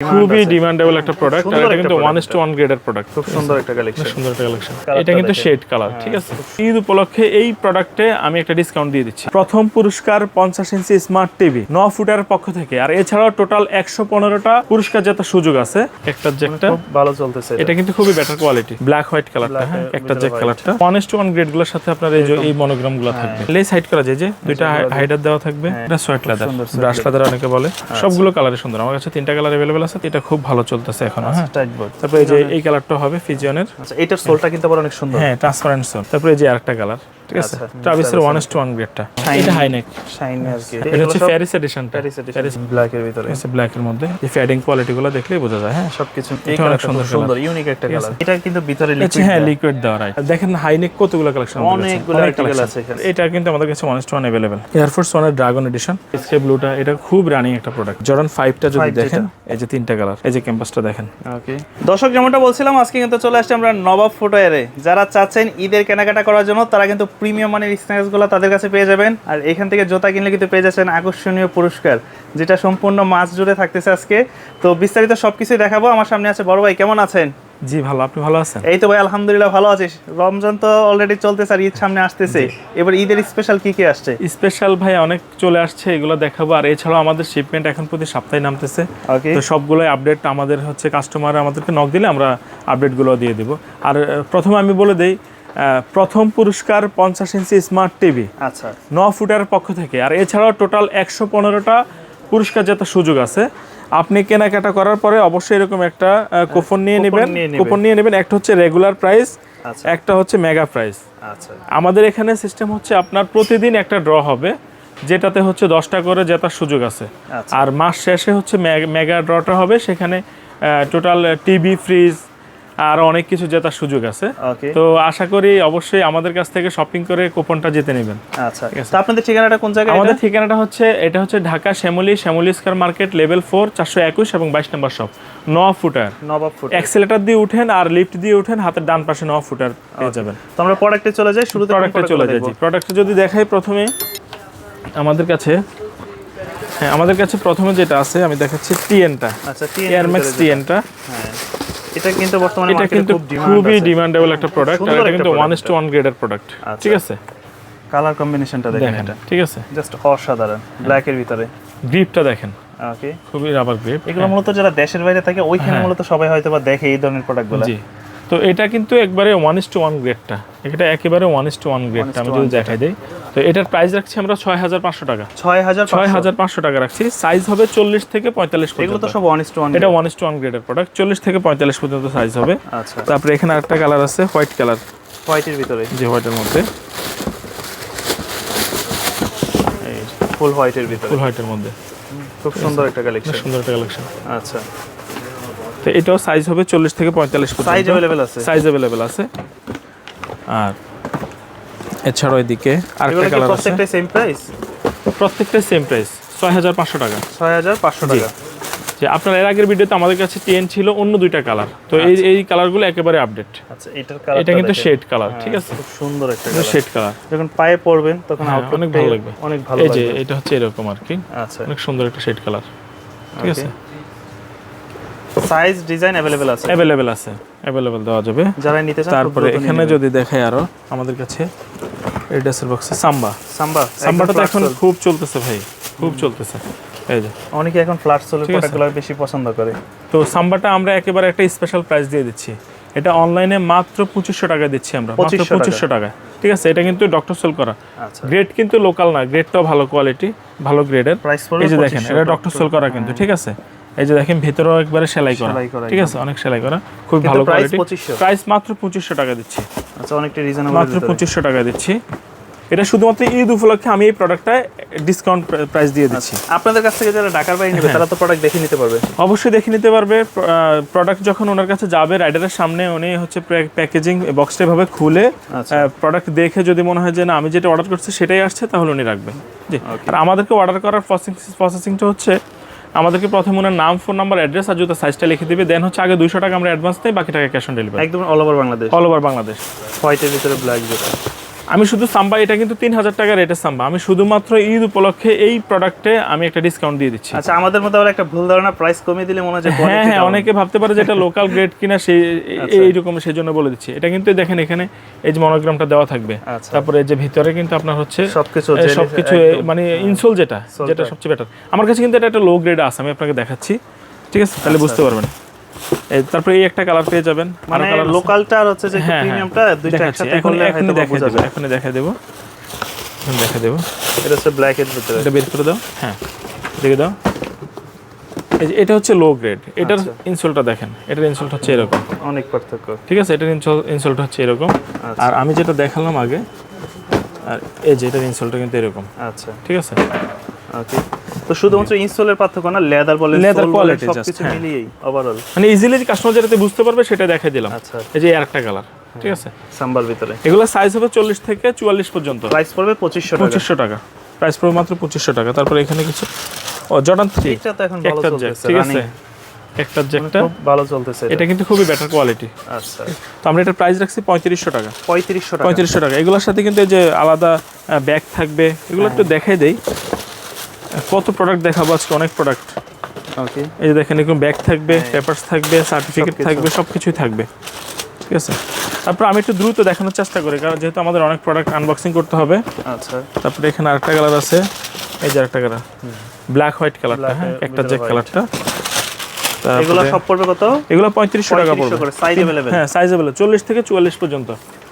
খুবই ডিমান্ডেবল একটা প্রোডাক্ট আর এটা কিন্তু ওয়ান টু ওয়ান গ্রেডের প্রোডাক্ট খুব সুন্দর একটা কালেকশন সুন্দর একটা কালেকশন এটা কিন্তু শেড কালার ঠিক আছে? ঈদ উপলক্ষে এই প্রোডাক্টে আমি একটা ডিসকাউন্ট দিয়ে দিচ্ছি। প্রথম পুরস্কার পঞ্চাশ ইঞ্চি স্মার্ট টিভি ন ফুটের পক্ষ থেকে। আর এছাড়াও টোটাল একশো পনেরোটা পুরস্কার জেতার সুযোগ আছে। একটা জ্যাকটা ভালো চলতেছে এটা। কিন্তু খুবই বেটার কোয়ালিটি ব্ল্যাক হোয়াইট কালারটা হ্যাঁ? একটা জ্যাক কালারটা ওয়ান টু ওয়ান গ্রেডগুলোর সাথে আপনার এই যে এই মনোগ্রামগুলো থাকবে। লেস হাইড করা যায় যে? দুইটা হাইডার দেওয়া থাকবে। এটা সোয়েট লাদার ব্রাশ লাদার অনেকে বলে। সবগুলো কালারে সুন্দর। আমার কাছে তিনটা কালার অ্যাভেলেবেল আছে এটা খুব ভালো চলতেছে এখন হ্যাঁ। বোর্ড তারপরে এই যে এই কালারটা হবে ফিজিয়নের আচ্ছা এটার সোলটা কিন্তু আবার অনেক সুন্দর। হ্যাঁ ট্রান্সপারেন্ট সোল তারপরে এই যে আরেকটা কালার ঠিক আছে? ট্রাভিসের টু গ্রেডটা এটা হাই নেক শাইন আর কি এটা হচ্ছে প্যারিস এডিশনটা প্যারিস ব্ল্যাক এর ভিতরে। আছে ব্ল্যাক এর মধ্যে। এই ফ্যাডিং কোয়ালিটি গুলো দেখলেই বোঝা যায় হ্যাঁ। সবকিছু এটা অনেক সুন্দর সুন্দর ইউনিক একটা কালার এটা কিন্তু ভিতরে লিকুইড হ্যাঁ লিকুইড দেওয়া রাইট দেখেন হাইনেক কতগুলো কালেকশন অনেকগুলো article আছে এখানে। এটা কিন্তু আমাদের কাছে one two available Air Force ওয়ানের ড্রাগন এডিশন স্কে ব্লুটা এটা খুব রানিং একটা প্রোডাক্ট জর্ডান ফাইভটা যদি দেখেন এই যে তিনটা কালার এই যে ক্যাম্পাসটা দেখেন। ওকে দর্শক যেমনটা বলছিলাম আজকে কিন্তু চলে আসছে আমরা নবাব ফুটওয়ারে যারা চাচ্ছেন ঈদের কেনাকাটা করার জন্য তারা কিন্তু প্রিমিয়াম মানের স্ন্যাক্সগুলো তাদের কাছে পেয়ে যাবেন। আর এখান থেকে জুতা কিনলে কিন্তু পেয়ে যাচ্ছেন আকর্ষণীয় পুরস্কার যেটা সম্পূর্ণ মাস জুড়ে থাকতেছে আজকে। তো বিস্তারিত সবকিছুই দেখাবো। আমার সামনে আছে বড় ভাই কেমন আছেন? জি ভালো। আপনি ভালো আছেন? এই তো ভাই আলহামদুলিল্লাহ ভালো আছিস রমজান তো অলরেডি চলতেছে আর ঈদ সামনে আসতেছে। এবার ঈদের স্পেশাল কি কি আসছে? স্পেশাল ভাই অনেক চলে আসছে এগুলো দেখাবো। আর এছাড়াও আমাদের শিপমেন্ট এখন প্রতি সপ্তাহে নামতেছে। ওকে তো সবগুলো আপডেট আমাদের হচ্ছে কাস্টমার আমাদেরকে নক দিলে আমরা আপডেটগুলো দিয়ে দিব। আর প্রথমে আমি বলে দেই প্রথম পুরস্কার পঞ্চাশ ইঞ্চি স্মার্ট টিভি আচ্ছা। ন ফুটের পক্ষ থেকে। আর এছাড়াও টোটাল একশো পনেরোটা পুরস্কার জেতার সুযোগ আছে। আপনি কেনাকাটা করার পরে অবশ্যই এরকম একটা কুপন নিয়ে নেবেন। কুপন নিয়ে নেবেন। একটা হচ্ছে রেগুলার প্রাইস আচ্ছা। একটা হচ্ছে মেগা প্রাইস আচ্ছা। আমাদের এখানে সিস্টেম হচ্ছে আপনার প্রতিদিন একটা ড্র হবে যেটাতে হচ্ছে দশটা করে জেতার সুযোগ আছে। আচ্ছা। আর মাস শেষে হচ্ছে মেগা ড্রটা হবে। সেখানে টোটাল টিভি ফ্রিজ আর অনেক কিছু জেতার সুযোগ আছে। তো আশা করি অবশ্যই আমাদের কাছ থেকে শপিং করে কুপনটা জিতে নেবেন। আচ্ছা। আপনাদের ঠিকানাটা কোন জায়গায় আমাদের ঠিকানাটা হচ্ছে এটা হচ্ছে Dhaka Shyamoli Shyamoli square market level four চারশো একুশ এবং বাইশ নম্বর শপ ন ফুটার। নবাব ফুট এক্সেলেটার দিয়ে উঠেন আর লিফট দিয়ে উঠেন হাতের ডান পাশে ন ফুটার পেয়ে যাবেন। তো আমরা প্রোডাক্টে চলে যাই শুরুতে কোন প্রোডাক্টে চলে যাই প্রোডাক্টে যদি দেখাই প্রথমে আমাদের কাছে হ্যাঁ আমাদের কাছে প্রথমে যেটা আছে আমি দেখাচ্ছি টিএনটা আচ্ছা। টিএনটা হ্যাঁ। এটা কিন্তু বর্তমানে এটা কিন্তু খুবই ডিমান্ডেবল একটা প্রোডাক্ট আর এটা কিন্তু ওয়ান product টু ওয়ান গ্রেডের প্রোডাক্ট। ঠিক আছে? কালার কম্বিনেশনটা দেখেন এটা। ঠিক আছে? জাস্ট অসাধারণ ব্ল্যাক এর ভিতরে। গ্রিপটা দেখেন। ওকে খুবই রাবার গ্রিপ এগুলো মূলত যারা দেশের বাইরে থাকে ওইখানে হ্যাঁ। মূলত সবাই হয়তো বা দেখে এই ধরনের প্রোডাক্টগুলো জি। তো এটা কিন্তু একবারে ওয়ান ইস টু ওয়ান গ্রেডটা এটা একেবারে ওয়ান ইস টু ওয়ান গ্রেডটা আমি যদি দেখাই দিই। তো এটার প্রাইস রাখছি আমরা ছয় হাজার পাঁচশো টাকা। ছয় হাজার ছয় হাজার পাঁচশো টাকা রাখছি। সাইজ হবে চল্লিশ থেকে পঁয়তাল্লিশ এগুলো পর্যন্ত তো সব ওয়ান ইস টু ওয়ান এটা ওয়ান ইস টু ওয়ান গ্রেডের প্রোডাক্ট চল্লিশ থেকে পঁয়তাল্লিশ পর্যন্ত সাইজ হবে। আচ্ছা। তারপরে এখানে আরেকটা কালার আছে হোয়াইট কালার হোয়াইটের ভিতরে। যে হোয়াইটের মধ্যে। ফুল হোয়াইটের ভিতরে। ফুল হোয়াইটের মধ্যে। খুব সুন্দর একটা কালেকশন সুন্দর একটা কালেকশন আচ্ছা। তো এটাও সাইজ হবে চল্লিশ থেকে পঁয়তাল্লিশ সাইজ অ্যাভেলেবেল আছে। সাইজ অ্যাভেলেবেল আছে। আর এছাড়াও এদিকে আরেকটা কালার আছে। প্রত্যেকটাই সেম প্রাইস প্রত্যেকটাই সেম প্রাইস ছয় হাজার পাঁচশো টাকা। ছয় হাজার পাঁচশো টাকা। যে আপনার এর আগের ভিডিওতে আমাদের কাছে টেন ছিল অন্য দুইটা কালার তো এই এই কালারগুলো একেবারে আপডেট আচ্ছা এটার কালার এটা কিন্তু শেড কালার ঠিক আছে? খুব সুন্দর একটা কালার শেড কালার যখন পায়ে পড়বেন তখন হ্যাঁ, outfit অনেক ভালো লাগবে। অনেক ভালো লাগবে এই যে এটা হচ্ছে এরকম আর কি। আচ্ছা। অনেক সুন্দর একটা শেড কালার ঠিক আছে? সাইজ ডিজাইন অ্যাভেলেবেল আছে। অ্যাভেলেবেল আছে। অ্যাভেলেবেল দেওয়া যাবে। যারা নিতে চান তারপরে এখানে যদি দেখাই আরও আমাদের কাছে এই ড্রেসের বক্সে সাম্বা সাম্বা সাম্বাটা তো এখন খুব চলতেছে ভাই খুব চলতেছে। এই যে। অনেকে এখন ফ্ল্যাট সোলের প্রোডাক্টগুলো বেশি পছন্দ করে। তো সাম্বাটা আমরা একেবারে একটা স্পেশাল প্রাইস দিয়ে দিচ্ছি। এটা অনলাইনে মাত্র পঁচিশশো টাকা দিচ্ছি আমরা মাত্র 2500 টাকা। পঁচিশশো টাকা ঠিক আছে এটা কিন্তু ডক্টর সেল করা। আচ্ছা। গ্রেড কিন্তু লোকাল না গ্রেডটাও ভালো কোয়ালিটি ভালো গ্রেডের প্রাইস এই যে দেখেন এটা ডক্টর সেল করা কিন্তু ঠিক আছে? এই যে দেখেন ভেতরেও একবারে সেলাই করা। ঠিক আছে? অনেক সেলাই করা। খুব ভালো কোয়ালিটি প্রাইস মাত্র পঁচিশশো টাকা দিচ্ছি। আচ্ছা অনেকটা রিজনেবল মাত্র পঁচিশশো টাকা দিচ্ছি। এটা শুধুমাত্র ঈদ উপলক্ষে আমি এই প্রোডাক্টটা ডিসকাউন্ট প্রাইস দিয়ে দিচ্ছি। আপনাদের কাছ থেকে যারা ঢাকার বাইরে হ্যাঁ। নেবে তারা তো প্রোডাক্ট দেখে নিতে পারবে। অবশ্যই দেখে নিতে পারবে। প্রোডাক্ট যখন ওনার কাছে যাবে রাইডারের সামনে উনি হচ্ছে প্যাকেজিং বক্সটা এভাবে খুলে আচ্ছা। প্রোডাক্ট দেখে যদি মনে হয় যে না আমি যেটা অর্ডার করছি সেটাই আসছে তাহলে উনি রাখবেন জি। আর আমাদেরকে অর্ডার করার প্রসেসিংটা হচ্ছে আমাদেরকে প্রথমে ওনার নাম ফোন নাম্বার অ্যাড্রেস আর জুতো সাইজটা লিখে দিবে। দেন হচ্ছে আগে দুইশো টাকা আমরা অ্যাডভান্স দিই বাকি টাকা ক্যাশ অন ডেলিভারি একদম all over Bangladesh. All over Bangladesh. হোয়াইটের ভিতরে ব্ল্যাক যেটা আমি শুধু সাম্বা এটা কিন্তু তিন হাজার টাকা রেটের সাম্বা। আমি শুধুমাত্র ঈদ উপলক্ষে এই প্রোডাক্টে আমি একটা ডিসকাউন্ট দিয়ে দিচ্ছি। আচ্ছা আমাদের মধ্যে আবার একটা ভুল ধারণা প্রাইস কমিয়ে দিলে মনে হয় হ্যাঁ হ্যাঁ অনেকে ভাবতে পারে যে এটা লোকাল গ্রেড কিনা সেই এইরকম সেই জন্য বলে দিচ্ছি। এটা কিন্তু দেখেন এখানে এই যে মনোগ্রামটা দেওয়া থাকবে। আচ্ছা। তারপরে যে ভিতরে কিন্তু আপনার হচ্ছে সবকিছু সবকিছু মানে ইনসোল যেটা যেটা সবচেয়ে বেটার আমার কাছে কিন্তু এটা একটা লো গ্রেড আছে আমি আপনাকে দেখাচ্ছি। ঠিক আছে তাহলে বুঝতে পারবেন। তারপরে এই একটা কালার পেয়ে যাবেন মানে লোকালটা আর হচ্ছে যে হ্যাঁ, হ্যাঁ। প্রিমিয়ামটা দুইটা একসাথে করলে হয়তো দেখা বোঝা দেবো যায়। দেখা দেবো। এখন দেখা দেবো। এটা হচ্ছে ব্ল্যাক এর ভিতরে। এটা বের করে দাও। হ্যাঁ দেখে দাও। এই যে এটা হচ্ছে লো গ্রেড এটার আচ্ছা। ইনসোলটা দেখেন। এটার ইনসোলটা হচ্ছে এরকম। অনেক পার্থক্য। ঠিক আছে? এটার ইনসোল ইনসোলটা হচ্ছে এরকম। আচ্ছা। আর আমি যেটা দেখালাম আগে আর এই যে এটার ইনসোলটা কিন্তু এরকম। আচ্ছা। ঠিক আছে? ওকে তো শুধুমাত্র পার্থক্য না লেদার বলে quality just, সবকিছু হ্যাঁ। মিলিয়েই ওভারঅল মানে ইজিলি কাস্টমার যেটাতে বুঝতে পারবে সেটা দিলাম। আচ্ছা এই যে আরেকটা কালার ঠিক আছে? সাম্বার ভিতরে। এগুলো সাইজ হবে চল্লিশ থেকে চুয়াল্লিশ পর্যন্ত। প্রাইস পড়বে পঁচিশশো টাকা। পঁচিশশো টাকা। প্রাইস পড়বে মাত্র পঁচিশশো টাকা। তারপরে এখানে কিছু ও জর্ডান থ্রি তো এখন ভালো চলতেছে ঠিক আছে? একটা জ্যাকটা ভালো চলতেছে এটা। কিন্তু খুবই বেটার কোয়ালিটি আচ্ছা। তো আমরা এটার প্রাইস রাখছি পঁয়ত্রিশশো টাকা। পঁয়ত্রিশশো টাকা। পঁয়ত্রিশশো টাকা। এগুলোর সাথে কিন্তু এই যে আলাদা ব্যাগ থাকবে এগুলো একটু দেখাই দেই। কত প্রোডাক্ট দেখাবো আজকে? অনেক প্রোডাক্ট ওকে এই যে দেখেন এরকম ব্যাগ থাকবে পেপারস থাকবে সার্টিফিকেট থাকবে সব কিছুই থাকবে। ঠিক আছে? তারপর আমি একটু দ্রুত দেখানোর চেষ্টা করি কারণ যেহেতু আমাদের অনেক প্রোডাক্ট আনবক্সিং করতে হবে। আচ্ছা। তারপরে এখানে আরেকটা কালার আছে। এই যে আরেকটা কালার ব্ল্যাক হোয়াইট কালারটা হ্যাঁ? একটা যে কালারটা এগুলো সব পড়বে কত? এগুলো পঁয়ত্রিশশো টাকা পড়বে। সাইজ অ্যাভেলেবেল হ্যাঁ সাইজেবল চল্লিশ থেকে চুয়াল্লিশ পর্যন্ত।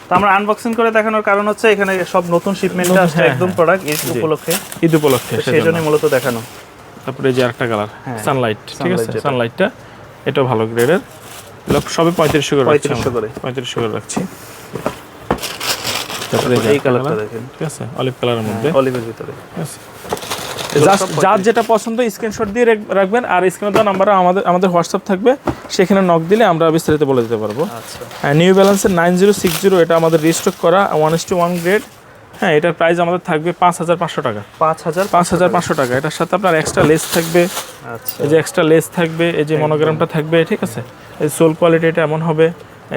তো আমরা আনবক্সিং করে দেখানোর কারণ হচ্ছে এখানে সব নতুন শিপমেন্ট আসছে হ্যাঁ, একদম হ্যাঁ। প্রোডাক্ট এই উপলক্ষে। ঈদ উপলক্ষে সেই। জন্যই মূলত দেখানো। তারপরে যে আরেকটা কালার হ্যাঁ, সানলাইট ঠিক আছে? সানলাইটটা এটাও ভালো গ্রেডের সবে পঁয়ত্রিশশো করে 3500 করে। পঁয়ত্রিশশো করে রাখছি। তারপরে এই কালারটা দেখেন। ঠিক আছে? অলিভ কালারের মধ্যে। অলিভের ভিতরে। ঠিক আছে? যার যেটা পছন্দ স্ক্রিনশট দিয়ে রাখবেন। আর স্ক্রিনে দেওয়া নাম্বারে আমাদের আমাদের হোয়াটসঅ্যাপ থাকবে। সেখানে নক দিলে আমরা বিস্তারিত বলে দিতে পারব। আচ্ছা। হ্যাঁ নিউ ব্যালেন্সের নাইন জিরো সিক্স জিরো এটা আমাদের রিস্টক করা। One is to one grade হ্যাঁ এটার প্রাইস আমাদের থাকবে পাঁচ হাজার পাঁচশো টাকা। পাঁচ হাজার পাঁচ হাজার পাঁচশো টাকা। এটার সাথে আপনার এক্সট্রা লেস থাকবে। আচ্ছা। এই যে এক্সট্রা লেস থাকবে এই যে মনোগ্রামটা থাকবে ঠিক আছে? এই সোল কোয়ালিটি এটা এমন হবে।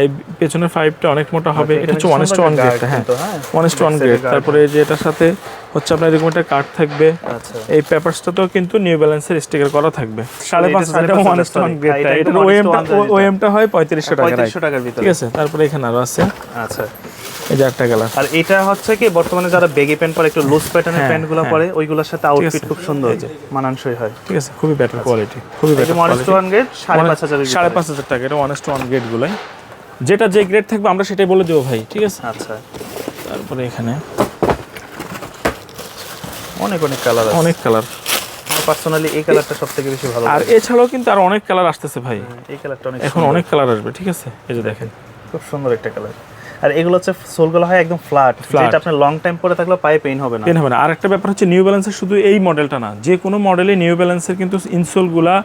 এই পেছনের ফাইভটা অনেক মোটা হবে। এটা হচ্ছে ওয়ান টু ওয়ান গ্রেড হ্যাঁ ওয়ান টু ওয়ান গ্রেড তারপরে যে এটার সাথে হচ্ছে আপনার এরকম একটা কার্ড থাকবে। আচ্ছা। এই পেপারসটাতেও কিন্তু নিউ ব্যালেন্সের স্টিকার করা থাকবে। সাড়ে পাঁচ হাজার ওয়ান টু ওয়ান এটা এটার ওএমটা 1 to 1 ওএমটা হয় পঁয়ত্রিশশো টাকা পঁয়ত্রিশশো টাকার ভিতরে। ঠিক আছে তারপরে এখানে আরও আছে। আচ্ছা। এই যে একটা কালার আর এটা হচ্ছে কি বর্তমানে যারা বেগি প্যান্ট পরে একটু লুজ প্যাটার্নের হ্যাঁ, প্যান্টগুলো হ্যাঁ। পরে ওইগুলোর সাথে আউটফিট। খুব সুন্দর মানানসই হয়। ঠিক আছে খুবই বেটার কোয়ালিটি খুবই better one to one grade সাড়ে পাঁচ হাজারের সাড়ে পাঁচ হাজার টাকা এটা ওয়ান টু ওয়ান গ্রেড গুলাই। যেটা যে গ্রেড থাকবে আমরা সেটাই বলে দেবো ভাই ঠিক আছে? আচ্ছা। তারপরে এখানে। অনেক অনেক কালার অনেক কালার পার্সোনালি এই কালারটা সব থেকে বেশি ভালো আর এছাড়াও কিন্তু আর অনেক কালার আসতেছে ভাই। এই কালারটা অনেক এখন অনেক কালার আসবে ঠিক আছে? এই যে দেখেন। খুব সুন্দর একটা কালার আর এগুলো হচ্ছে সোলগুলো হয় একদম ফ্ল্যাট যেটা আপনি লং টাইম পরে থাকলেও পায়ে পেইন হবে না। পেন হবে না। আর একটা ব্যাপার হচ্ছে নিউ ব্যালেন্সের শুধু এই মডেলটা না যে কোনো মডেলে নিউ ব্যালেন্সের কিন্তু ইনসোলগুলা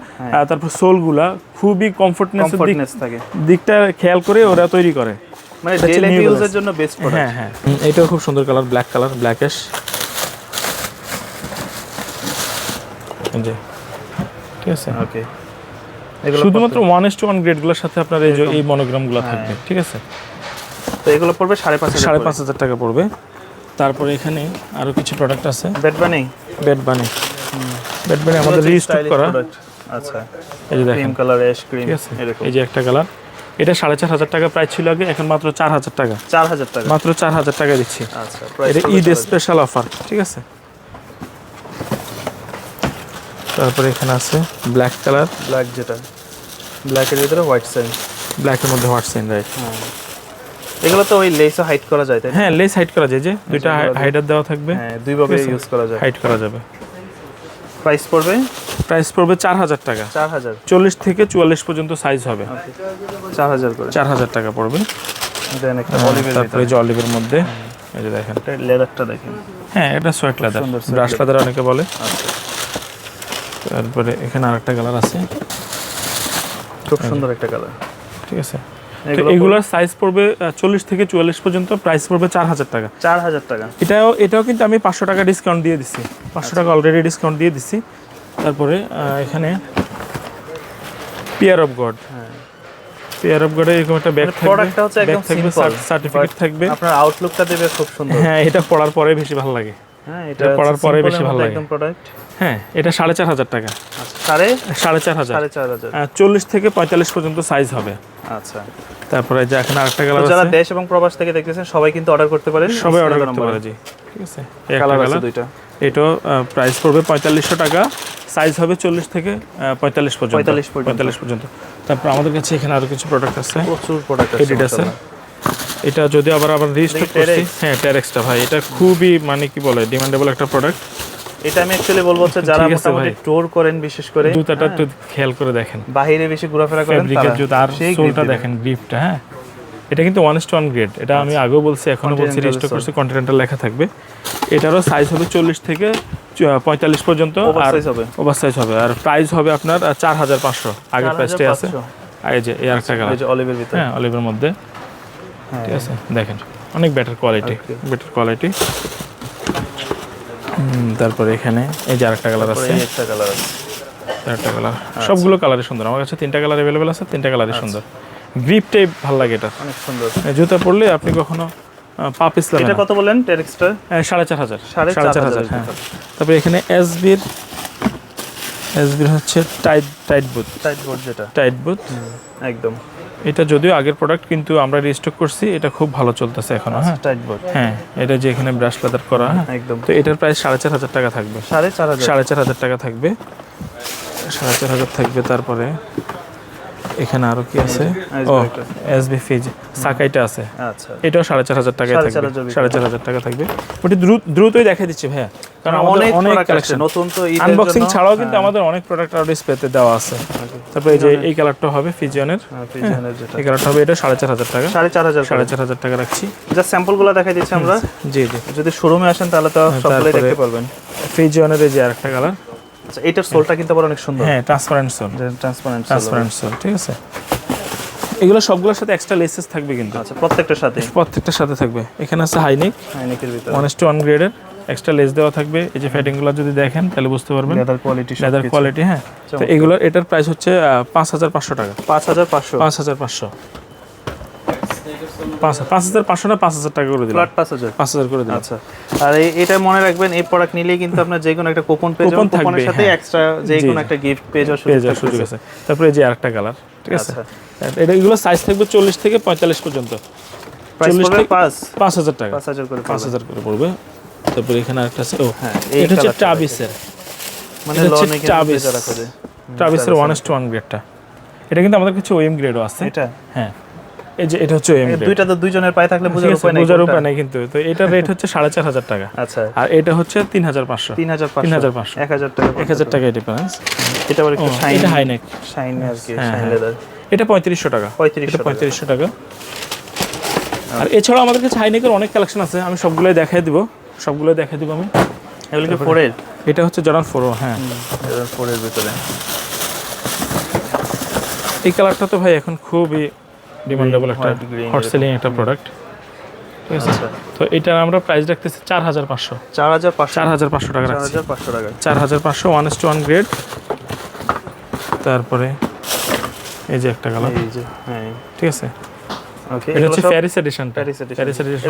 তারপর সোলগুলা খুবই কমফোর্টনেসের দিক থাকে। দিকটা খেয়াল করে ওরা তৈরি করে। মানে এটা হচ্ছে ডে লাইফ New ইউজের জন্য বেস্ট হ্যাঁ প্রোডাক্ট হ্যাঁ। হুম, এটাও খুব সুন্দর কালার ব্ল্যাক কালার ব্ল্যাকেশ জি ঠিক আছে? ওকে শুধুমাত্র ওয়ান এস টু ওয়ান গ্রেডগুলোর সাথে আপনার এই যে এই মনোগ্রামগুলো থাকবে ঠিক আছে? তো এগুলো পড়বে সাড়ে পাঁচ সাড়ে পাঁচ হাজার টাকা পড়বে। তারপরে এখানে আরও কিছু প্রোডাক্ট আছে। Bad Bunny Bad Bunny Bad Bunny আমাদের রিস্টক করা। আচ্ছা। এই যে ক্রিম কালার অ্যাশ ক্রিম এই যে একটা কালার এটা সাড়ে চার হাজার টাকা প্রাইস ছিল আগে এখন মাত্র চার হাজার টাকা। চার হাজার টাকা। মাত্র চার হাজার টাকা দিচ্ছি। আচ্ছা এটা ঈদ স্পেশাল অফার ঠিক আছে? তারপরে এখানে আছে ব্ল্যাক কালার ব্ল্যাক যেটা। ব্ল্যাকের ভিতরে হোয়াইট সাইন ব্ল্যাকের মধ্যে হোয়াটসঅ্যাপ রাইট এগুলো তো ওই লেসও হাইট করা যায় তাই হ্যাঁ লেস হাইট করা যায় যে দুইটা হাইডার দেওয়া থাকবে। হ্যাঁ দুই ভাবে ইউজ করা যায়। হাইট করা যাবে। প্রাইস পড়বে? প্রাইস পড়বে চার হাজার টাকা। চার হাজার। চল্লিশ থেকে চুয়াল্লিশ পর্যন্ত সাইজ হবে। চার হাজার করে। চার হাজার টাকা পড়বে। দেন একটা অলিভের তারপরে যে অলিভের মধ্যে এই যে দেখেন। লেদারটা দেখেন। হ্যাঁ এটা সোয়েট লেদার ব্রাশ লেদার অনেকে বলে। আচ্ছা। তারপরে এখানে আরেকটা কালার আছে। খুব সুন্দর একটা কালার ঠিক আছে। এগুলোর সাইজ পড়বে চল্লিশ থেকে চুয়াল্লিশ পর্যন্ত প্রাইস পড়বে চার হাজার টাকা। চার হাজার টাকা। এটাও এটাও কিন্তু আমি পাঁচশো টাকা ডিসকাউন্ট দিয়ে দিচ্ছি পাঁচশো টাকা অলরেডি ডিসকাউন্ট দিয়ে দিচ্ছি তারপরে এখানে Fear of God Fear of গার্ডে এরকম একটা ব্যাগ থাকবে প্রোডাক্টটা হচ্ছে একদম সিম্পল সার্টিফিকেট থাকবে। আপনার আউটলুকটা দেবে খুব সুন্দর। হ্যাঁ এটা পড়ার পরে বেশি ভালো লাগে। হ্যাঁ এটা পড়ার পরে বেশি ভালো লাগে। একদম প্রোডাক্ট হ্যাঁ এটা সাড়ে চার হাজার টাকা। সাড়ে? সাড়ে চার হাজার। সাড়ে চার হাজার। চল্লিশ থেকে পঁয়তাল্লিশ পর্যন্ত সাইজ হবে। আচ্ছা। তারপরে যে এখানে আরেকটা কালার যারা দেশ এবং প্রবাস থেকে দেখতেছেন সবাই কিন্তু অর্ডার করতে পারেন। সবাই অর্ডার করতে পারে জি। ঠিক আছে? কালার আছে দুইটা। এটাও প্রাইস পড়বে পঁয়তাল্লিশশো টাকা। সাইজ হবে চল্লিশ থেকে পঁয়তাল্লিশ পর্যন্ত। 45 পর্যন্ত। পঁয়তাল্লিশ পর্যন্ত। তারপর আমাদের কাছে এখানে আরও কিছু প্রোডাক্ট আছে। প্রচুর প্রোডাক্ট আছে এটা যদি আবার আবার রিস্টক করছি। হ্যাঁ টেরেক্সটা ভাই। এটা খুবই মানে কি বলে ডিমান্ডেবল একটা প্রোডাক্ট এটা আমি অ্যাকচুয়ালি বলব হচ্ছে যারা মোটামুটি। ট্যুর করেন বিশেষ করে জুতাটা একটু খেয়াল করে দেখেন। বাহিরে বেশি ঘোরাফেরা করেন ফেব্রিকের জুতা আর সোলটা দেখেন গ্রিপটা হ্যাঁ। এটা কিন্তু ওয়ান টু ওয়ান গ্রেড এটা আমি আগেও বলছি এখনও বলছি রেজিস্টার করছি কন্টিনেন্টাল লেখা থাকবে। এটারও সাইজ হবে চল্লিশ থেকে পঁয়তাল্লিশ পর্যন্ত আর হবে। ওভার সাইজ হবে। আর প্রাইস হবে আপনার চার হাজার পাঁচশো। আগের প্রাইসটাই আছে। 4500 এই যে এই আরেকটা কালার অলিভের ভিতরে। হ্যাঁ অলিভের মধ্যে। হ্যাঁ। ঠিক আছে দেখেন। অনেক বেটার কোয়ালিটি বেটার কোয়ালিটি তারপরে এখানে এই যে আরেকটা কালার আছে। একটা কালার আছে। চারটা কালার সবগুলো কালারই সুন্দর। আমার কাছে তিনটা কালার অ্যাভেলেবেল আছে তিনটা কালারই সুন্দর। গ্রিপটাই ভালো লাগে এটা। অনেক সুন্দর। জুতা পরলে আপনি কখনো আহ, পা পিছলাবে এটা কত বললেন টেরেক্সটা হ্যাঁ, সাড়ে চার হাজার। সাড়ে চার হাজার হ্যাঁ। তারপরে এখানে এসবির এসবির হচ্ছে টাইট টাইট টাইট যেটা। টাইট বুথ একদম। এটা যদিও আগের প্রোডাক্ট কিন্তু আমরা রিস্টক করছি এটা খুব ভালো চলতেছে এখন হ্যাঁ। বোর্ড হ্যাঁ এটা যে এখানে ব্রাশ লেদার করা হ্যাঁ একদম। তো এটার প্রায় সাড়ে চার হাজার টাকা থাকবে। সাড়ে চার হাজার। সাড়ে চার হাজার টাকা থাকবে। সাড়ে চার হাজার থাকবে তারপরে এখানে আরও কি আছে? ও এসবি ফিজ সাকাইটা আছে। আচ্ছা। এটাও সাড়ে চার হাজার টাকায় থাকবে। সাড়ে চার হাজার টাকা থাকবে। ওটি দ্রুত দ্রুতই দেখাই দিচ্ছি ভাইয়া। কারণ আমাদের অনেক কালেকশন নতুন তো আনবক্সিং ছাড়াও কিন্তু আমাদের অনেক প্রোডাক্ট আরও ডিসপ্লেতে দেওয়া আছে। তারপরে এই যে এই কালারটা হবে ফিজিয়নের হ্যাঁ, পিজনের যেটা। এই কালারটা হবে এটা সাড়ে চার হাজার টাকা। সাড়ে চার হাজার সাড়ে চার হাজার টাকা রাখছি। জাস্ট স্যাম্পলগুলো দেখাই দিচ্ছি আমরা। জি জি। যদি শোরুমে আসেন তাহলে তো সবগুলোই তারপরে- দেখতে পারবেন। ফিজিয়নের এই যে আরেকটা কালার আচ্ছা এটার সোলটা কিন্তু আবার অনেক সুন্দর। হ্যাঁ transparent sole transparent transparent sole ঠিক আছে? এগুলো সবগুলোর সাথে এক্সট্রা লেসেস থাকবে কিন্তু। আচ্ছা প্রত্যেকটার সাথে? প্রত্যেকটার সাথে থাকবে। এখানে আছে হাইনেক হাইনেকের ভিতরে। ওয়ান টু ওয়ান গ্রেডের এক্সট্রা লেস দেওয়া থাকবে। এই যে ফ্যাটিংগুলো যদি দেখেন তাহলে বুঝতে পারবেন। লেদার কোয়ালিটি লেদার কোয়ালিটি হ্যাঁ। তো এগুলো এটার প্রাইস হচ্ছে পাঁচ হাজার পাঁচশো টাকা। পাঁচ হাজার পাঁচশো। পাঁচ হাজার। পাঁচ পাঁচ হাজার পাঁচশো পাঁচ হাজার টাকা করে দিলাম। ফ্ল্যাট পাঁচ হাজার। পাঁচ হাজার করে দিলাম। আচ্ছা। আর এটা মনে রাখবেন এই প্রোডাক্ট নিলেই কিন্তু আপনার যে কোনো একটা কুপন পেয়ে যাবেন। কুপনের সাথে। এক্সট্রা যে কোনো একটা গিফট পেয়ে যাওয়ার সুযোগ যাওয়ার সুযোগ থাকতেছে। আছে। তারপরে যে আরেকটা কালার ঠিক আছে? এটা এগুলো সাইজ থাকবে চল্লিশ থেকে পঁয়তাল্লিশ পর্যন্ত। চল্লিশ পড়বে থেকে পাঁচ। পাঁচ হাজার টাকা। পাঁচ হাজার করে পাঁচ হাজার করে পড়বে। তারপরে এখানে আরেকটা আছে। ও হ্যাঁ এটা হচ্ছে ট্রাভিসের মানে লনে ওয়ান টু ওয়ান গ্রেডটা এটা কিন্তু আমাদের কিছু ওএম গ্রেডও আছে। এটা? হ্যাঁ। এই যে এটা হচ্ছে দুইটা তো দুইজনের পায়ে থাকলে বোঝার উপায় নেই বোঝার উপায় নেই কিন্তু। তো এটার রেট হচ্ছে টাকা। আচ্ছা। আর এটা হচ্ছে তিন হাজার পাঁচশো। তিন হাজার পাঁচশো। 3500 এক হাজার টাকা এক হাজার টাকা ডিফারেন্স এটা আবার একটু শাইন এটা হাইনেক শাইন আর কি হ্যাঁ, শাইন হ্যাঁ। লেদার এটা পঁয়ত্রিশশো টাকা। পঁয়ত্রিশশো এটা টাকা। পঁয়ত্রিশশো টাকা। আর এছাড়াও আমাদের কাছে হাইনেকের অনেক কালেকশন আছে। আমি সবগুলোই দেখাই দিব। সবগুলোই দেখাই দিব আমি। এগুলো কি ফোরের এটা হচ্ছে জরান ফোর হ্যাঁ। ফোরের ভিতরে। এই কালারটা তো ভাই এখন খুবই ডিমান্ডেবল একটা হট সেলিং একটা প্রোডাক্ট ঠিক আছে? আচ্ছা। তো এটার আমরা প্রাইস রাখতেছি চার হাজার পাঁচশো। চার হাজার পাঁচশো। চার হাজার পাঁচশো টাকা চার হাজার পাঁচশো টাকা। চার হাজার পাঁচশো one is to one grade তারপরে এই যে একটা কালার এই যে হ্যাঁ। ঠিক আছে? ওকে এটা হচ্ছে প্যারিস এডিশন প্যারিস এডিশন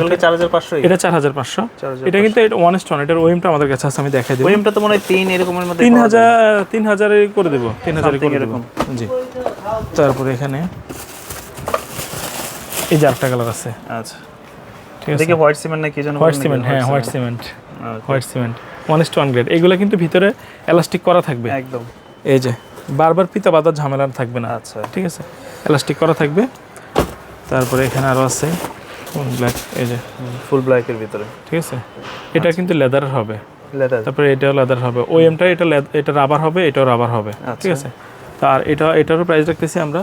এটা চার হাজার পাঁচশো। 4500 এটা কিন্তু এটা এটার আমাদের কাছে আছে আমি দেখাই দেবো। ওএমটা তো মনে হয় এরকমের মধ্যে করে দেবো। দেবো। জি। তারপরে এখানে এই যে আরেকটা কালার আছে। আচ্ছা। ঠিক আছে। দেখি হোয়াইট সিমেন্ট না কি যেন হোয়াইট সিমেন্ট হ্যাঁ white cement white cement one is to one grade এগুলো কিন্তু ভিতরে এলাস্টিক করা থাকবে। একদম। এই যে বারবার পিতা বাদার ঝামেলা থাকবে না। আচ্ছা। ঠিক আছে? এলাস্টিক করা থাকবে। তারপরে এখানে আরও আছে। ব্ল্যাক এই যে। ফুল ব্ল্যাকের ভিতরে। ঠিক আছে? এটা কিন্তু লেদারের হবে। লেদার তারপরে এটাও লেদার হবে। ও এমটা এটা এটা রাবার হবে এটাও রাবার হবে। ঠিক আছে? আর এটা এটারও প্রাইস রাখতেছি আমরা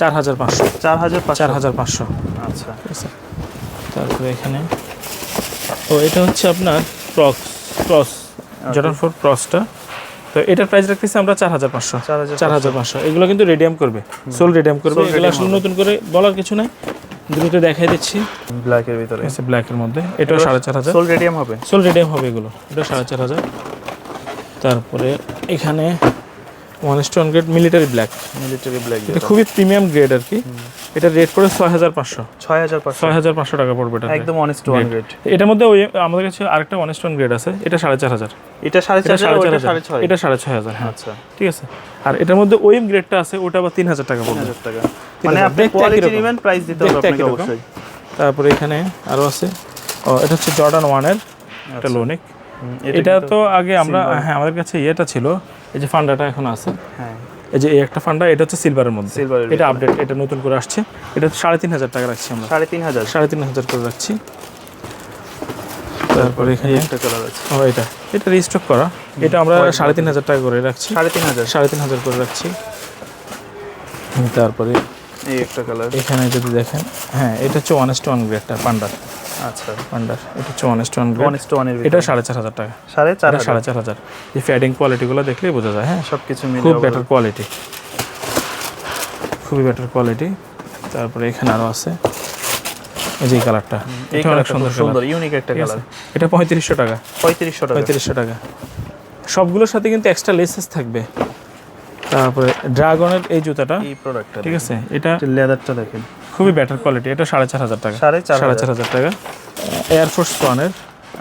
চার হাজার পাঁচশো। চার হাজার চার হাজার পাঁচশো। আচ্ছা। ঠিক আছে তারপরে এখানে। ও এটা হচ্ছে আপনার ক্রস ক্রস জর্ডান ফোর ক্রসটা তো এটার প্রাইস রাখতেছি আমরা চার হাজার পাঁচশো। চার হাজার পাঁচশো। এগুলো কিন্তু রেডিয়াম করবে। সোল রেডিয়াম করবে। এগুলো আসলে নতুন করে বলার কিছু নাই। দ্রুত দেখাই দিচ্ছি। ব্ল্যাকের ভিতরে। আছে ব্ল্যাকের মধ্যে। এটাও সাড়ে চার হাজার। সোল রেডিয়াম হবে। সোল রেডিয়াম হবে এগুলো। এটা সাড়ে চার হাজার। তারপরে এখানে one is one grade military black military black এটা খুবই প্রিমিয়াম গ্রেড আর কি। এটা রেট করে ছয় হাজার পাঁচশো। ছয় হাজার পাঁচশো। ছয় হাজার পাঁচশো টাকা পড়বে এটা একদম অনেস্ট ওয়ান গ্রেড এটার মধ্যে ওই আমাদের কাছে আরেকটা ওয়ান ইস ওয়ান গ্রেড আছে এটা সাড়ে চার হাজার এটা সাড়ে চার সাড়ে হাজার ছয়। এটা সাড়ে ছয় হাজার হ্যাঁ। আচ্ছা। ঠিক আছে। আর এটার মধ্যে ওয়েম গ্রেডটা আছে ওটা আবার তিন হাজার টাকা পড়বে। হাজার টাকা। মানে আপনি কোয়ালিটি নেবেন প্রাইস দিতে হবে আপনাকে অবশ্যই। তারপরে এখানে আরও আছে। ও এটা হচ্ছে জর্ডান ওয়ানের এটা লোনিক এটা তো আগে আমরা হ্যাঁ আমাদের কাছে ইয়েটা ছিল। এই যে ফান্ডাটা এখন আছে। হ্যাঁ। এই যে এই একটা ফান্ডা এটা হচ্ছে সিলভারের মধ্যে। সিলভারের এটা আপডেট এটা নতুন করে আসছে। এটা সাড়ে তিন হাজার টাকা রাখছি আমরা। সাড়ে তিন হাজার। সাড়ে তিন হাজার করে রাখছি। তারপরে এখানে একটা কালার আছে। ও এটা। এটা রিস্টক করা। এটা আমরা সাড়ে তিন হাজার টাকা করে রাখছি। সাড়ে তিন হাজার। সাড়ে তিন হাজার করে রাখছি। তারপরে এই একটা কালার এখানে যদি দেখেন হ্যাঁ এটা হচ্ছে ওয়ান এস্ট ওয়ান গ্রেডটা পান্ডার আচ্ছা পান্ডার এটা হচ্ছে one one grade one is to ওয়ানের এটা সাড়ে চার হাজার টাকা। সাড়ে চার সাড়ে চার হাজার। এই ফ্যাডিং কোয়ালিটিগুলো দেখলেই বোঝা যায় হ্যাঁ? সব কিছু মিলে খুব বেটার কোয়ালিটি খুবই বেটার কোয়ালিটি তারপরে এখানে আরও আছে। এই যে কালারটা এটা অনেক সুন্দর সুন্দর ইউনিক একটা কালার এটা পঁয়ত্রিশশো টাকা। পঁয়ত্রিশশো টাকা। পঁয়ত্রিশশো টাকা। সবগুলোর সাথে কিন্তু এক্সট্রা লেসেস থাকবে। তারপরে ড্রাগনের এই জুতাটা। এই প্রোডাক্টটা ঠিক আছে? এটা লেদারটা দেখেন। খুবই বেটার কোয়ালিটি এটা সাড়ে চার হাজার টাকা। সাড়ে চার সাড়ে চার হাজার টাকা। এয়ারফোর্স ওয়ানের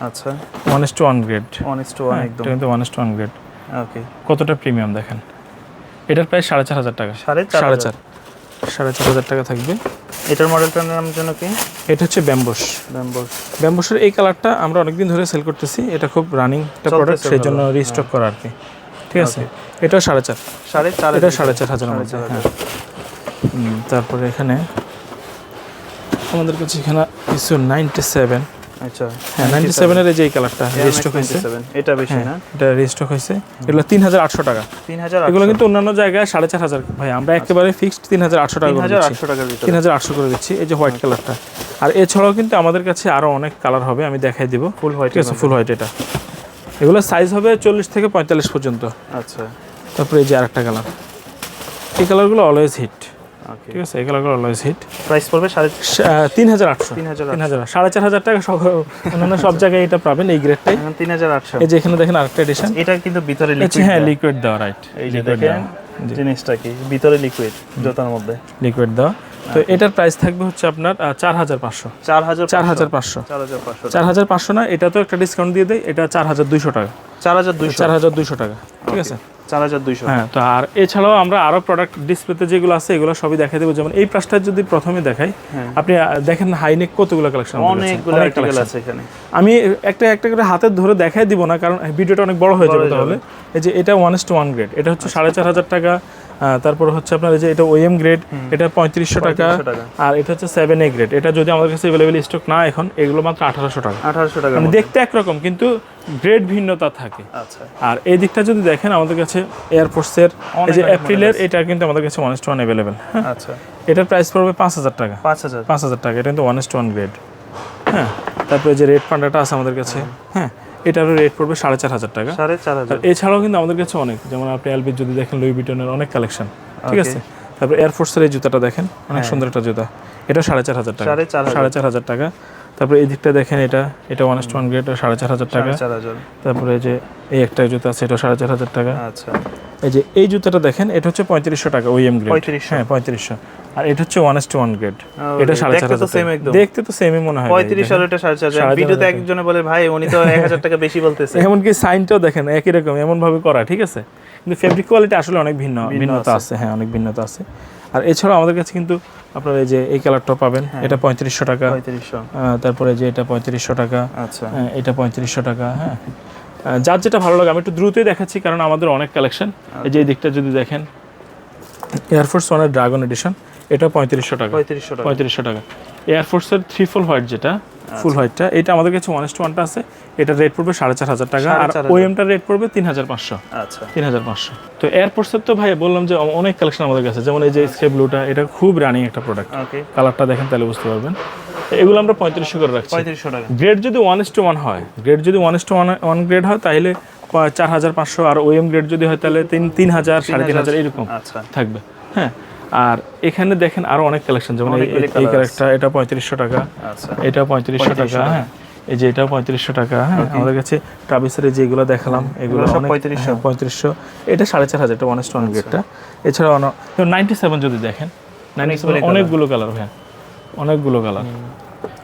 আচ্ছা। One is to one grade one is to one একদম। কিন্তু one is to one grade okay কতটা প্রিমিয়াম দেখেন? এটার প্রায় সাড়ে চার হাজার টাকা। সাড়ে চার সাড়ে হাজার। চার। সাড়ে চার হাজার টাকা থাকবে। এটার মডেলটার নাম যেন কি? এটা হচ্ছে ব্যাম্বোস ব্যাম্বোস ব্যাম্বোসের এই কালারটা আমরা অনেকদিন ধরে সেল করতেছি। এটা খুব রানিং একটা প্রোডাক্ট সেই জন্য হ্যাঁ। রিস্টক করা আর কি। ঠিক আছে? এটা সাড়ে চার। সাড়ে চার এটা হাজার। সাড়ে চার মধ্যে হ্যাঁ। তারপরে এখানে আমাদের কাছে এখানে কিছু নাইনটি সেভেন আচ্ছা হ্যাঁ নাইনটি সেভেনের এই যে এই কালারটা হয়েছে। 97 এটা বেশি হ্যাঁ না? এটা রিস্টক হয়েছে। এগুলো তিন হাজার আটশো টাকা। তিন হাজার এগুলো কিন্তু অন্যান্য জায়গায় সাড়ে চার হাজার ভাই আমরা একেবারে ফিক্সড তিন হাজার আটশো টাকা আটশো ভিতরে। তিন হাজার আটশো করে দিচ্ছি। এই যে হোয়াইট কালারটা আর এছাড়াও কিন্তু আমাদের কাছে আরও অনেক কালার হবে আমি দেখাই দিব। ফুল হোয়াইট ঠিক আছে ফুল হোয়াইট এটা। এগুলো সাইজ হবে চল্লিশ থেকে পঁয়তাল্লিশ পর্যন্ত। আচ্ছা। তারপরে এই যে আরেকটা কালার এই কালারগুলো অলওয়েজ হিট ঠিক আছে এই কালারগুলো অলওয়েজ হিট প্রাইস পড়বে সাড়ে তিন হাজার আটশো। তিন হাজার তিন হাজার সাড়ে চার হাজার টাকা অন্যান্য সব জায়গায় এটা পাবেন এই গ্রেডটাই তিন হাজার আটশো। এই যে এখানে দেখেন আরেকটা এডিশন এটা কিন্তু ভিতরে লিকুইড হ্যাঁ লিকুইড দেওয়া রাইট এই যে দেখেন জিনিসটা কি? ভিতরে লিকুইড জুতার মধ্যে। লিকুইড দেওয়া। তো এটার প্রাইস থাকবে হচ্ছে আপনার চার হাজার পাঁচশো। চার হাজার চার হাজার পাঁচশো। চার হাজার পাঁচশো। না এটা তো একটা ডিসকাউন্ট দিয়ে দেয় এটা চার হাজার দুইশো টাকা। চার হাজার দুইশো। চার হাজার দুইশো টাকা। ঠিক আছে? চার হাজার দুইশো। হ্যাঁ তো আর এছাড়াও আমরা আরও প্রোডাক্ট ডিসপ্লেতে যেগুলো আছে এগুলো সবই দেখাই দেবো। যেমন এই প্রাসটা যদি প্রথমে দেখাই হ্যাঁ। আপনি দেখেন হাইনেক কতগুলো কালেকশন অনেকগুলো আর্টিকেল আছে এখানে। আমি একটা একটা করে হাতে ধরে দেখাই দিব না কারণ ভিডিওটা অনেক বড় হয়ে যাবে তাহলে। এই যে এটা ওয়ান টু ওয়ান গ্রেড এটা হচ্ছে সাড়ে চার হাজার টাকা তারপর হচ্ছে আপনার এই যে এটা ওএম গ্রেড এটা পঁয়ত্রিশশো টাকা। 3500 টাকা। আর এটা হচ্ছে সেভেন এ গ্রেড এটা যদি আমাদের কাছে অ্যাভেলেবেল স্টক না এখন এগুলো মাত্র আঠারোশো টাকা। আঠারোশো টাকা মানে দেখতে একরকম কিন্তু গ্রেড ভিন্নতা থাকে। আচ্ছা। আর এই দিকটা যদি দেখেন আমাদের কাছে এয়ারফোর্সের এই যে এপ্রিলের এটা কিন্তু আমাদের কাছে ওয়ান টু ওয়ান অ্যাভেলেবেল আচ্ছা। এটার প্রাইস পড়বে পাঁচ হাজার টাকা। পাঁচ হাজার। পাঁচ হাজার টাকা এটা কিন্তু ওয়ান টু ওয়ান গ্রেড হ্যাঁ? তারপরে যে রেড পান্ডাটা আছে আমাদের কাছে হ্যাঁ? এটারও রেট পড়বে সাড়ে চার হাজার টাকা। সাড়ে চার হাজার। এছাড়াও কিন্তু আমাদের কাছে অনেক যেমন আপনি এলবির যদি দেখেন লুই বিটনের অনেক কালেকশন ঠিক. আছে? তারপর এয়ারফোর্সের এই জুতাটা দেখেন অনেক সুন্দর একটা জুতা। এটা সাড়ে চার হাজার টাকা। সাড়ে চার হাজার টাকা। তারপরে এই দিকটা দেখেন এটা এটা ওয়ান ওয়ান গ্রেড সাড়ে চার হাজার টাকা। তারপরে যে এই একটা জুতা আছে এটা সাড়ে চার হাজার টাকা। আচ্ছা। এই যে এই জুতাটা দেখেন এটা হচ্ছে পঁয়ত্রিশশো টাকা ওইএম গ্রেড 3500 হ্যাঁ পঁয়ত্রিশশো। আর এটা হচ্ছে ওয়ান টু ওয়ান গ্রেড এটা সাড়ে চার দেখতে তো হাজার দেখতে তো সেমই মনে হয়। পঁয়ত্রিশ। আর এটা সাড়ে চার ভিডিওতে একজনে বলে ভাই উনি তো এক হাজার টাকা বেশি বলতেছে। এমনকি সাইনটাও দেখেন একই রকম এমন ভাবে করা ঠিক আছে? কিন্তু ফেব্রিক কোয়ালিটি আসলে অনেক ভিন্ন ভিন্ন ভিন্নতা আছে হ্যাঁ অনেক ভিন্নতা আছে। আর এছাড়াও আমাদের কাছে কিন্তু আপনার এই যে এই কালারটা পাবেন। হ্যাঁ। এটা পঁয়ত্রিশশো টাকা। তারপরে যে এটা পঁয়ত্রিশশো টাকা। আচ্ছা। হ্যাঁ, এটা পঁয়ত্রিশশো টাকা হ্যাঁ। যার যেটা ভালো লাগে আমি একটু দ্রুতই দেখাচ্ছি কারণ আমাদের অনেক কালেকশন। এই যে দিকটা যদি দেখেন। এয়ারফোর্স ওয়ানের ড্রাগন এডিশন এটা পঁয়ত্রিশশো টাকা। পঁয়ত্রিশশো টাকা। পঁয়ত্রিশশো টাকা। এয়ারফোর্সের থ্রি ফুল হোয়াইট যেটা আচ্ছা। ফুল হোয়াইটটা এটা আমাদের কাছে ওয়ান টু ওয়ানটা আছে। এটা রেট পড়বে সাড়ে চার হাজার টাকা। আর 4,500 ওএমটা রেট পড়বে তিন হাজার পাঁচশো। আচ্ছা। তিন হাজার পাঁচশো। তো এয়ারফোর্সের তো ভাই বললাম যে অনেক কালেকশন আমাদের কাছে। যেমন এই যে স্কাই ব্লুটা এটা খুব রানিং একটা প্রোডাক্ট কালারটা দেখেন তাহলে বুঝতে পারবেন। এগুলো আমরা পঁয়ত্রিশশো করে রাখছি। পঁয়ত্রিশশো টাকা। গ্রেড যদি ওয়ান টু ওয়ান হয় গ্রেড যদি one to one one grade হয় তাহলে চার হাজার পাঁচশো আর ওএম গ্রেড যদি হয় তাহলে তিন তিন হাজার সাড়ে তিন হাজার। এরকম আচ্ছা। থাকবে। হ্যাঁ। আর এখানে দেখেন আরও অনেক কালেকশন যেমন এই- কালারটা এটা পঁয়ত্রিশশো টাকা। আচ্ছা। এটা পঁয়ত্রিশশো টাকা। হ্যাঁ। এই যে এটা পঁয়ত্রিশশো টাকা হ্যাঁ। আমাদের কাছে ট্রাভিসের যেগুলো দেখালাম এগুলো 3500 হ্যাঁ, পঁয়ত্রিশশো। এটা সাড়ে চার হাজার এটা ওয়ান স্টোন গেটটা এছাড়া নাইনটি সেভেন যদি দেখেন নাইনটি সেভেন অনেকগুলো কালার হ্যাঁ অনেকগুলো কালার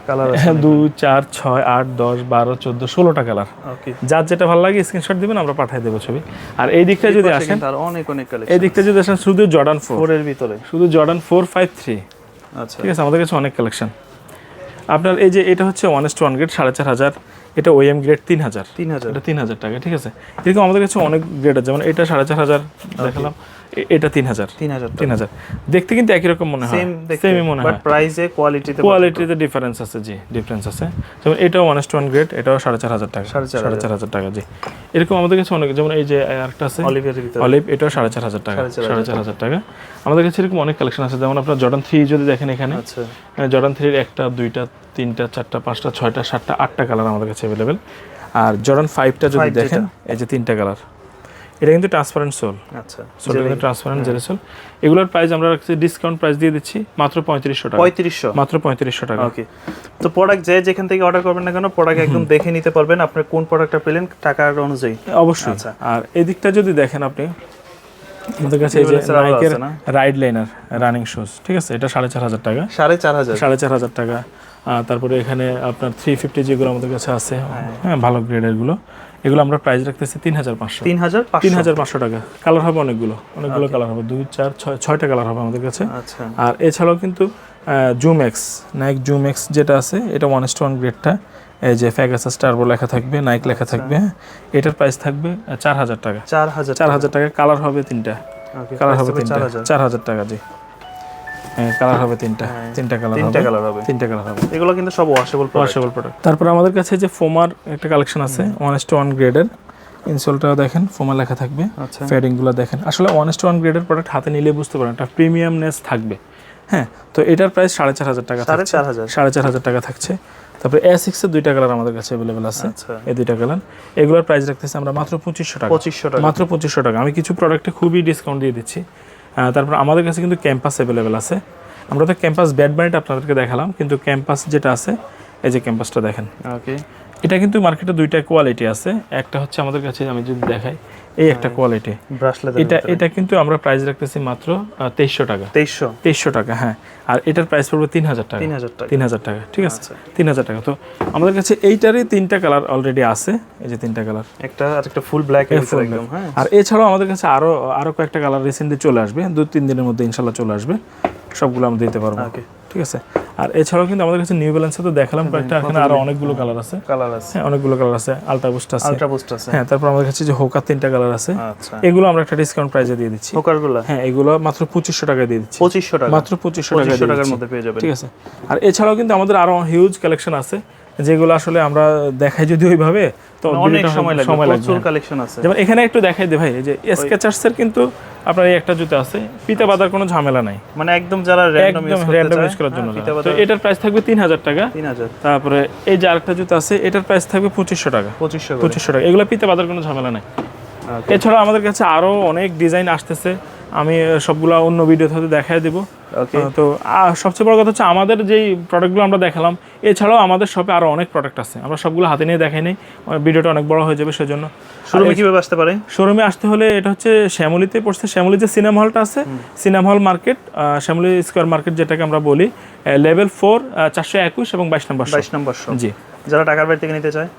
কালার দুই চার ছয় আট দশ বারো চোদ্দ ষোলোটা কালার। ওকে যার যেটা ভালো লাগে স্ক্রিনশট দিবেন আমরা পাঠিয়ে দেবো ছবি। আর এই দিকটা যদি আসেন তার অনেক অনেক এই দিকটা যদি আসেন শুধু জর্ডান ফোর ফোরের ভিতরে। শুধু জর্ডান ফোর ফাইভ থ্রি আচ্ছা। ঠিক আছে আমাদের কাছে অনেক কালেকশন আপনার এই যে এটা হচ্ছে ওয়ান এস ওয়ান গ্রেড সাড়ে চার হাজার। এটা ওএম গ্রেড তিন হাজার। তিন হাজার। এটা তিন হাজার টাকা ঠিক আছে? এরকম আমাদের কাছে অনেক গ্রেড আছে যেমন এটা সাড়ে চার হাজার দেখালাম। এটা তিন হাজার তিন হাজার তিন হাজার দেখতে কিন্তু একই রকম মনে হয়। সেমই মনে হয়। প্রাইসে কোয়ালিটিতে কোয়ালিটিতে ডিফারেন্স আছে জি ডিফারেন্স আছে। যেমন এটাও ওয়ান ওয়ান গ্রেড এটাও সাড়ে চার হাজার টাকা। সাড়ে চার হাজার। টাকা জি। এরকম আমাদের কাছে অনেক যেমন এই যে আরেকটা আছে অলিভ এটাও সাড়ে চার হাজার টাকা। সাড়ে চার হাজার টাকা। আমাদের কাছে এরকম অনেক কালেকশন আছে। যেমন আপনার জর্ডান থ্রি যদি দেখেন এখানে আচ্ছা। জর্ডান থ্রির একটা দুইটা তিনটা চারটা পাঁচটা ছয়টা সাতটা আটটা কালার আমাদের কাছে অ্যাভেলেবেল আর জর্ডান ফাইভটা যদি দেখেন এই যে তিনটা কালার এটা কিন্তু ট্রান্সপারেন্ট সোল আচ্ছা। সোলটা কিন্তু ট্রান্সপারেন্ট জেরি সোল এগুলোর প্রাইস আমরা রাখছি ডিসকাউন্ট প্রাইস দিয়ে দিচ্ছি মাত্র পঁয়ত্রিশশো টাকা। পঁয়ত্রিশশো। মাত্র পঁয়ত্রিশশো টাকা। ওকে তো প্রোডাক্ট যে যেখান থেকে অর্ডার করবেন না কেন প্রোডাক্ট একদম দেখে নিতে পারবেন আপনি কোন প্রোডাক্টটা পেলেন টাকার অনুযায়ী। অবশ্যই। আচ্ছা। আর এদিকটা যদি দেখেন আপনি আমাদের কাছে এই যে নাইকের রাইড লাইনার রানিং শুজ ঠিক আছে? এটা সাড়ে চার হাজার টাকা। সাড়ে চার হাজার। সাড়ে চার হাজার টাকা। আর তারপরে এখানে আপনার থ্রি ফিফটি যেগুলো আমাদের কাছে আছে হ্যাঁ। ভালো গ্রেডেরগুলো। এগুলো আমরা প্রাইস রাখতেছি তিন হাজার পাঁচশো। তিন হাজার তিন হাজার পাঁচশো টাকা। কালার হবে অনেকগুলো। অনেকগুলো কালার হবে। দুই চার ছয় ছয়টা কালার হবে আমাদের কাছে। আচ্ছা। আর এছাড়াও কিন্তু Zoom X Nike Zoom X যেটা আছে এটা ওয়ান এস ওয়ান গ্রেডটা এই যে ফ্যাগাসাস টার্বো লেখা থাকবে নাইক লেখা থাকবে হ্যাঁ। এটার প্রাইস থাকবে চার হাজার টাকা। চার হাজার চার হাজার টাকা। কালার হবে তিনটা। কালার হবে তিনটা। চার হাজার টাকা জি। কালার হবে তিনটা। হ্যাঁ, তিনটা কালার তিনটা কালার হবে। তিনটা কালার হবে। এগুলো কিন্তু সব ওয়াশেবল ওয়াশেবল প্রোডাক্ট তারপর আমাদের কাছে যে ফোমার একটা কালেকশন আছে ওয়ান এস ওয়ান গ্রেডের ইনসোলটা দেখেন ফোমা লেখা থাকবে। আচ্ছা। দেখেন। আসলে ওয়ান এস ওয়ান গ্রেডের প্রোডাক্ট হাতে নিলে বুঝতে পারেন একটা প্রিমিয়ামনেস থাকবে। হ্যাঁ তো এটার প্রাইস সাড়ে চার হাজার টাকা সাড়ে চার হাজার। সাড়ে চার হাজার টাকা থাকছে। তারপরে এ সিক্সের দুইটা কালার আমাদের কাছে অ্যাভেলেবেল আছে। আচ্ছা। এই দুইটা কালার এগুলোর প্রাইস রাখতেছি আমরা মাত্র পঁচিশশো টাকা। পঁচিশশো টাকা। মাত্র পঁচিশশো টাকা। আমি কিছু প্রোডাক্টে খুবই ডিসকাউন্ট দিয়ে দিচ্ছি। তারপর আমাদের কাছে কিন্তু ক্যাম্পাস অ্যাভেলেবেল আছে। আমরা তো ক্যাম্পাস ব্যাড বানিট আপনাদেরকে দেখালাম কিন্তু ক্যাম্পাস যেটা আছে এই যে ক্যাম্পাসটা দেখেন। ওকে এটা কিন্তু মার্কেটে দুইটা কোয়ালিটি আছে। একটা হচ্ছে আমাদের কাছে আমি যদি দেখাই এই একটা কোয়ালিটি ব্রাশলেট এটা এটা কিন্তু আমরা প্রাইস রাখতেছি মাত্র তেইশশো টাকা। তেইশশো? তেইশশো টাকা হ্যাঁ। আর এটার প্রাইস পড়বে তিন হাজার টাকা। তিন হাজার টাকা। তিন হাজার টাকা ঠিক আছে? আচ্ছা। তিন হাজার টাকা। তো আমাদের কাছে এইটারই তিনটা কালার অলরেডি আছে। এই যে তিনটা কালার একটা আর একটা ফুল ব্ল্যাক একদম হ্যাঁ। আর এছাড়াও আমাদের কাছে আরও আরও কয়েকটা কালার রিসেন্টলি চলে আসবে। দু তিন দিনের মধ্যে ইনশাল্লাহ চলে আসবে। সবগুলো আমরা দিতে পারব। ওকে ঠিক আছে? আর এছাড়াও কিন্তু আমাদের কাছে নিউ ব্যালেন্সে তো দেখালাম কয়েকটা এখানে আরও অনেকগুলো কালার আছে। কালার আছে। হ্যাঁ অনেকগুলো কালার আছে। আলট্রা বুস্ট আছে। আলট্রা বুস্ট আছে। হ্যাঁ তারপর আমাদের কাছে যে হোকার তিনটা কালার আছে। আচ্ছা। এগুলো আমরা একটা ডিসকাউন্ট প্রাইসে দিয়ে দিচ্ছি। পোকারগুলো হ্যাঁ এগুলো মাত্র পঁচিশশো টাকায় দিয়ে দিচ্ছি। পঁচিশশো টাকা। মাত্র পঁচিশশো টাকা পঁচিশশো টাকার মধ্যে পেয়ে যাবেন। ঠিক আছে। আর এছাড়াও কিন্তু আমাদের আরও হিউজ কালেকশন আছে যেগুলো আসলে আমরা দেখাই যদি ওইভাবে তো অনেক সময় লাগবে প্রচুর কালেকশন আছে। যেমন এখানে একটু দেখাই দে ভাই এই যে স্কেচার্স এর কিন্তু আপনার এই একটা জুতো আছে পিতা বাদার কোনো ঝামেলা নাই। মানে একদম যারা র্যান্ডম ইউজ করার জন্য তো এটার প্রাইস থাকবে তিন হাজার টাকা। তিন হাজার। তারপরে এই যে আরেকটা জুতা আছে এটার প্রাইস থাকবে পঁচিশশো টাকা। পঁচিশশো পঁচিশশো টাকা। এগুলো পিতা বাদার কোনো ঝামেলা নাই। এছাড়া আমাদের কাছে আরও অনেক ডিজাইন আসতেছে। আমি সবগুলো অন্য ভিডিওতে হয়তো দেখাই দেবো। তো সবচেয়ে বড় কথা হচ্ছে আমাদের যেই প্রোডাক্টগুলো আমরা দেখালাম এছাড়াও আমাদের শপে আরও অনেক প্রোডাক্ট আছে। আমরা সবগুলো হাতে নিয়ে দেখাই নেই ভিডিওটা অনেক বড় হয়ে যাবে সেজন্য। শুরুমে কীভাবে আসতে পারে? শোরুমে আসতে হলে এটা হচ্ছে শ্যামলিতে পড়ছে শ্যামলি যে সিনেমা হলটা আছে cinema hall market Shyamali square market যেটাকে আমরা বলি লেভেল ফোর চারশো একুশ এবং বাইশ নম্বর বাইশ নম্বর জি। যারা টাকার বাড়ি থেকে নিতে চায়?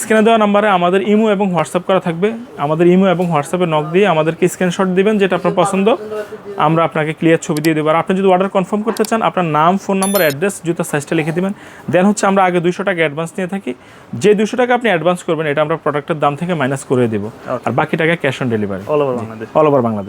স্ক্রিনে দেওয়া নাম্বারে আমাদের ইমো এবং হোয়াটসঅ্যাপ করা থাকবে। আমাদের ইমো এবং হোয়াটসঅ্যাপে নক দিয়ে আমাদেরকে স্ক্রিনশট দিবেন যেটা আপনার পছন্দ। আমরা আপনাকে ক্লিয়ার ছবি দিয়ে দেবো। আর আপনি যদি অর্ডার কনফার্ম করতে চান আপনার নাম ফোন নাম্বার অ্যাড্রেস জুতার সাইজটা লিখে দেবেন। দেন হচ্ছে আমরা আগে দুশো টাকা অ্যাডভান্স নিয়ে থাকি। যে দুশো টাকা আপনি অ্যাডভান্স করবেন এটা আমরা প্রোডাক্টের দাম থেকে মাইনাস করে দেবো। আর বাকি টাকা cash on delivery all over Bangladesh all over Bangladesh